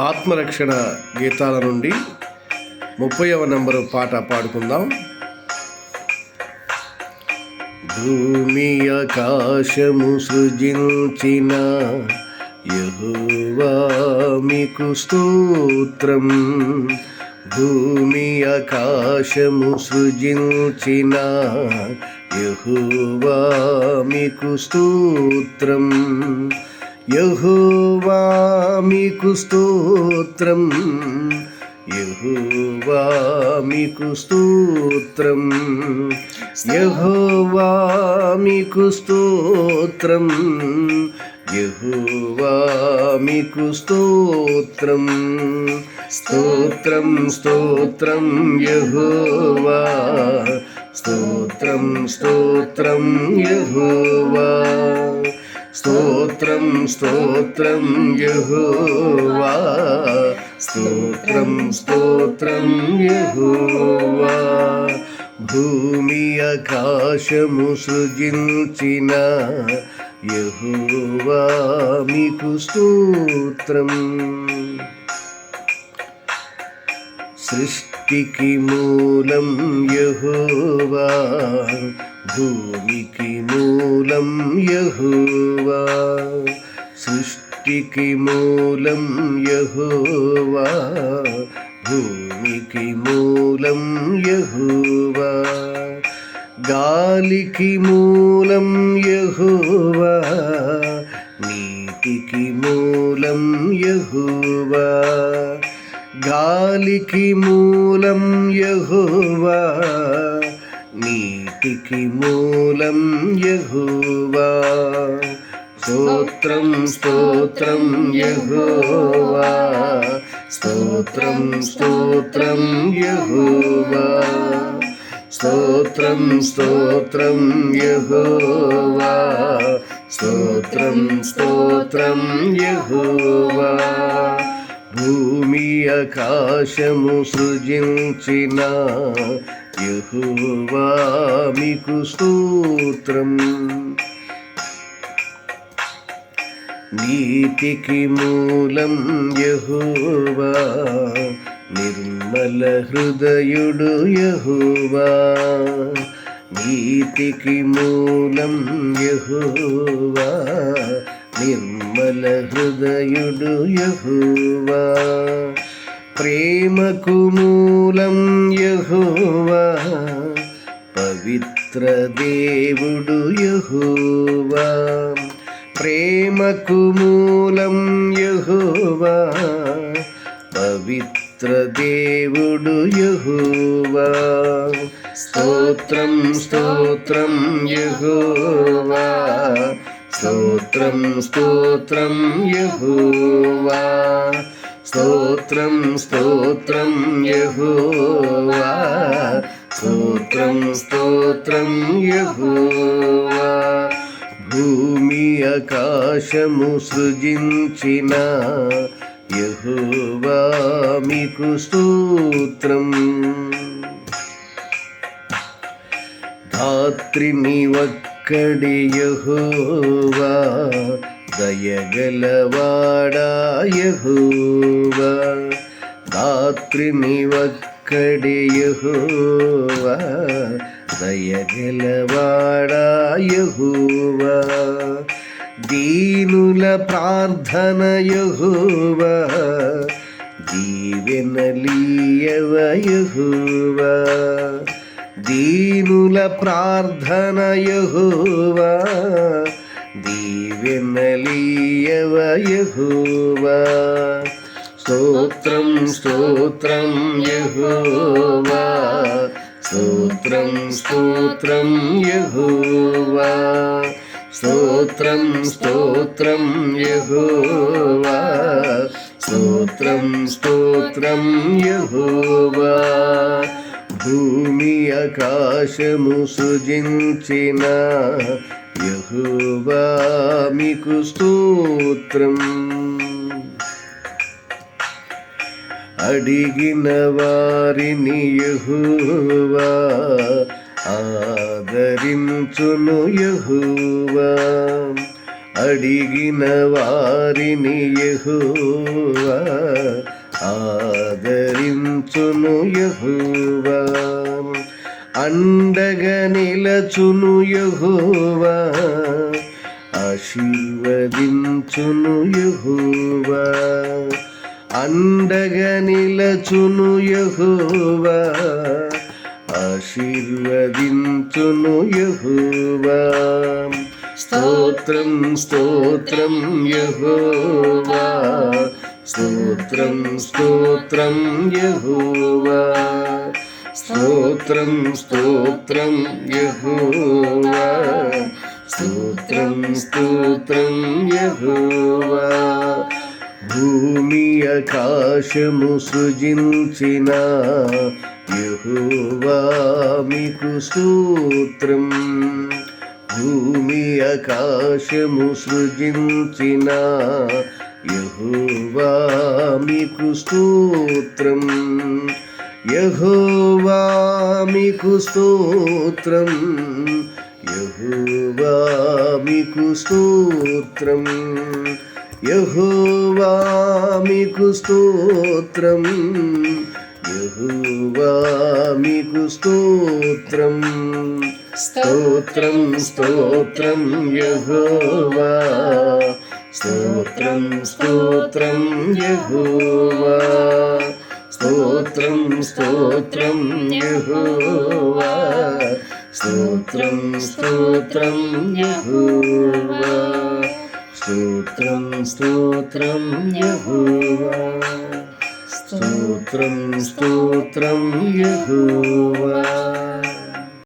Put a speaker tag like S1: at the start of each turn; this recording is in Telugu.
S1: ఆత్మరక్షణ గీతాల నుండి ముప్పైవ నెంబరు పాట పాడుకుందాం. భూమి ఆకాశము సృజించిన యహోవా మీకు స్తోత్రం. భూమి ఆకాశము సృజించిన యహోవా మీకు స్తోత్రం. యహోవా మీకు స్తోత్రం. యహోవా మీకు స్తోత్రం. యహోవా మీకు స్తోత్రం. యహోవా మీకు స్తోత్రం. స్తోత్రం స్తోత్రం యహోవా. స్తోత్రం స్తోత్రం యహోవా. స్తోత్రం యహోవా స్తోత్రం స్తోత్రం యహోవా భూమి ఆకాశము సృజించిన యహోవా మీకు స్తోత్రం సృష్టికి మూలం యహోవా భూమికి మూలం యహోవా సృష్టికి మూలం యహోవా భూమికి మూలం యహోవా. గాలికి మూలం యహోవా నీటికి మూలం యహోవా. గాలికి మూలం యహోవా నీటికి మూలం యహోవా. స్తోత్రం స్తోత్రం యహోవా. స్తోత్రం స్తోత్రం యహోవా. స్తోత్రం స్తోత్రం యహోవా. స్తోత్రం స్తోత్రం యహోవా. భూమి ఆకాశము సృజించిన యహోవా మీకు స్తోత్రం. నీతికి మూలం యహోవా నిర్మల హృదయుడు యహోవా. నీతికి మూలం యహోవా నిర్మల హృదయుడు యహోవా. ప్రేమకు మూలం యహోవా పవిత్ర దేవుడు యహోవా. ప్రేమకు మూలం యహోవా పవిత్ర దేవుడు యహోవా. స్తోత్రం స్తోత్రం యహోవా స్తోత్రం స్తోత్రం యహోవా. స్తోత్రం స్తోత్రం యహోవా స్తోత్రం స్తోత్రం యహోవా. భూమి ఆకాశము సృజించిన యహోవా మీకు స్తోత్రం. ధాత్రిని ఒక్కడి యహోవా దయగలవాడా యహోవా? ధాత్రిని ఒక్కడి యహోవా దయగలవాడా యహోవా దీనుల ప్రార్థన యహోవా దీనుల ప్రార్థన యహోవా స్తోత్రం స్తోత్రం యహోవా స్తోత్రం స్తోత్రం యహోవా. స్తోత్రం స్తోత్రం యహోవా. స్తోత్రం స్తోత్రం యహోవా. భూమి ఆకాశము సృజించిన యహోవా మీకు స్తోత్రం. అడిగిన వారిని యహువా ఆదరించును యహువా. అడిగిన వారిని యహువా ఆదరించును యహువా. అండగా నిలచును యహువా ఆశీర్వదించును యహువా. అండగా నిలచును యహోవా ఆశీర్వదించును యహోవా. స్తోత్రం స్తోత్రం యహోవా స్తోత్రం స్తోత్రం యహోవా. స్తోత్రం స్తోత్రం యహోవా స్తోత్రం స్తోత్రం యహోవా. భూమి ఆకాశము సృజించిన యెహోవా సూత్రం భూమి ఆకాశము సృజించిన యెహోవా స్తోత్రం. యహోవామికు స్తోత్రం. యహోవామికు స్తోత్రం. యెహోవా మీకు స్తోత్రం. యెహోవా మీకు స్తోత్రం. స్తోత్రం స్తోత్రం యహోవా. స్తోత్రం స్తోత్రం యహోవా. స్తోత్రం స్తోత్రం యహోవా. స్తోత్రం స్తోత్రం యహోవా. స్తోత్రం స్తోత్రం యెహోవా స్తోత్రం స్తోత్రం యెహోవా